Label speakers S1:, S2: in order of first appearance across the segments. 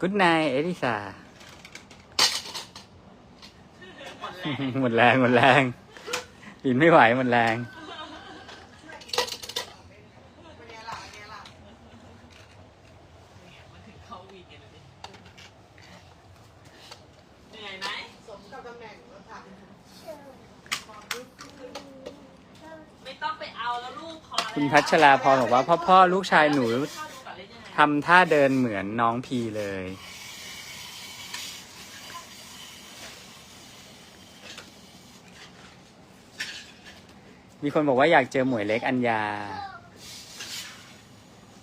S1: กุ๊ดไนเอลิซาหมดแรงหมดแรงบินไม่ไหวหมดแรง
S2: เป็นไงล่ะเป็นไงล่ะ
S3: มันถึงเข้าวีกันเลยเหนื่อยไหม
S2: สมกับตำแหน่งแล้วค่ะ
S3: ไม่ต้องไปเอาแล้วลูกพอแล้ว
S1: คุณพัชราพรบอกว่าพ่อพ่อลูกชายหนู ทำท่าเดินเหมือนน้องพีเลย มีคนบอกว่าอยากเจอหมวยเล็กอัญญา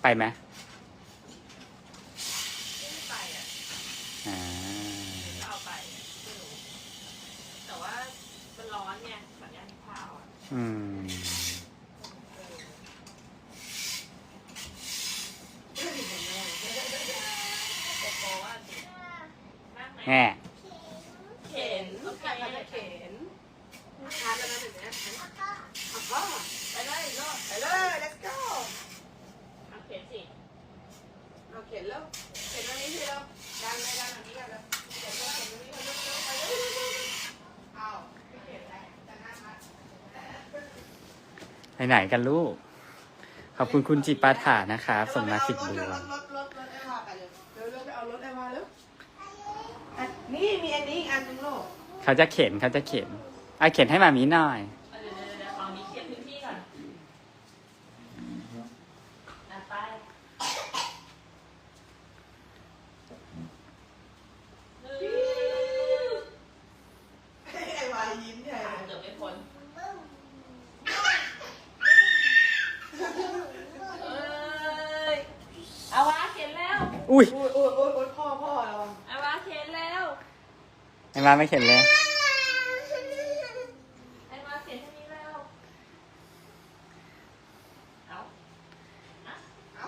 S1: ไปไหม
S3: ไม่ไปอะ
S1: อ่า
S3: เอาไปอะไม่รู้แต่ว่ามันร้อนไงสัญญาณข่าวอะ
S1: อืม
S3: โกโก้ว่าสิ
S1: แห่
S3: เข็นโอเค
S2: ใครมาจะเข็นทานแล้วนะถึงนะเอาพ่อ
S3: ไปเลยลูก
S2: ไปเลย let's go
S3: เอาเข็นสิ
S2: เอาเข็นแล้วเข็นตรงนี้ทีแล้วดันเลยดันแบบนี้กันเลยเข็นแล้วเข็นตรงนี้กันเร็วๆไปเร็วๆเอาเข็นแล้วจะนั่งมัด
S1: ไปไหนกันลูก ขอบคุณคุณจิปาถานะครับส่งมาสิบดวง
S2: รถรถรถรถเอวาไปเลยเร็วเร็วไปเอารถเอวาเร็ว นี่มีอันนี้อีกอันหนึงลูก
S1: เขาจะเข็นเขาจะเข็นอะเข็นให้มามีหน่อย
S3: เอาเดี๋ยวเดี๋ยวเดี๋ยวเอานี้เคลียร์พื้นที่ก่อนอะไป
S2: ไอวายิ้มใหญ่เลย
S3: เกือบไม่พ้นเอ้ยเอาวะเข็นแล้ว
S1: อุ้ย
S2: โอ้ยโอ้ยโอ้ยโอ้ยพ่อพ่อเรา
S3: เอาวะเข็นแล้ว
S1: ไอ้มาไม่เข็นเลย
S3: ไอ้มาเข็นทางนี้แล้ว เอา
S2: เอ้า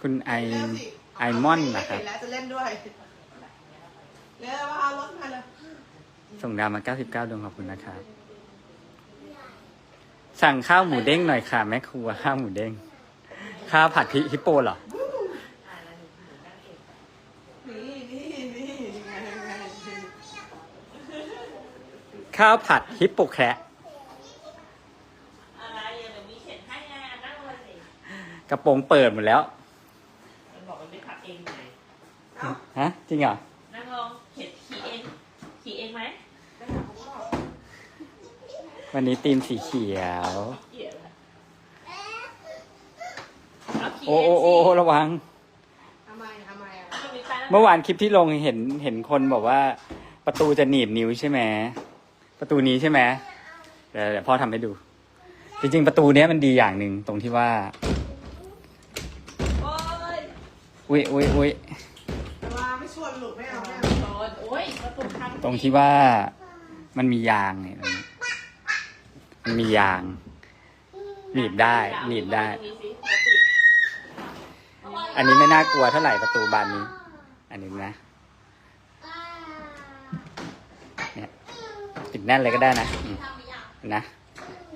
S1: คุณไอ
S2: เร็วสิ
S1: ไอมอนนะครับ
S2: เห็นแล้วจะเล่นด้วย เร็วเอารถมาเลย
S1: ส่งดาวมา 99 ดวงขอบคุณนะครับ สั่งข้าวหมูเด้งหน่อยค่ะแม่ครัวข้าวหมูเด้ง ข้าวผัดพริกฮิปโปเหรอ
S3: อ่าแล้วหนูหนูนั่งเอง
S2: นี่นี่นี่ยังไงยังไง
S1: ข้าวผัดฮิปโปแคระ
S3: อะไรอะเดี๋ยวมีเข็นให้ไงนั่งเลยสิ
S1: กระโปรงเปิดหมดแล้ว
S3: มันบอกมันไม่ขับเองเลย
S2: เอ้า
S1: ฮะ จริงเหรอ
S3: นั่งลองเข็นขี่เอง ขี่เองไหม
S2: ไปหาพ่อ
S1: วันนี้ตีมสีเขียว
S3: เกี่ยวละเอาขี่
S1: โอ้
S3: เอง
S1: โอ้
S3: สิ
S1: โอ้ระวัง
S2: ทำไมทำไมอะ
S3: มันมีไฟแล้ว
S1: เมื่อวานคลิปที่ลงเห็นเห็นคนบอกว่าประตูจะหนีบนิ้วใช่ไหม ประตูนี้ใช่ไหมเดี๋ยวเดี๋ยวพ่อทำให้ดู จริง ๆ ประตูเนี้ยมันดีอย่างหนึ่งตรงที่ว่า
S3: โอ้ย
S1: อุ้ยอุ้ยอุ้ย
S2: แต่ว่าไม่ชวนหลุดไม่เอาไม่เอา
S3: โดนโอ้ยประตูพัง
S1: ตรงที่ว่ามันมียางเนี่ยตรงนี้มันมียาง หนีบได้ หนีบได้ อันนี้ไม่น่ากลัวเท่าไหร่ประตูบานนี้ อันนี้นะ เนี่ย ติดแน่นเลยก็ได้นะอืมนะ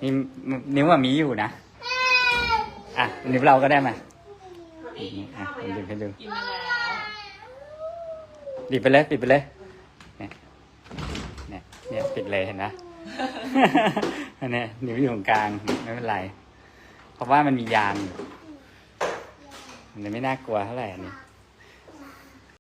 S1: นี่นิ้วอะมีอยู่นะอะนิ้วเราก็ได้มาอืมอะผมดิบให้ดู
S3: กินมาแล้ว
S1: ดิบไปเลยปิดไปเลยเนี่ยเนี่ยเนี่ยปิดเลยเห็นนะอันเนี้ยนิ้วอยู่ตรงกลางไม่เป็นไร เพราะว่ามันมียางอยู่มันเลยไม่น่ากลัวเท่าไหร่อันนี้
S2: เ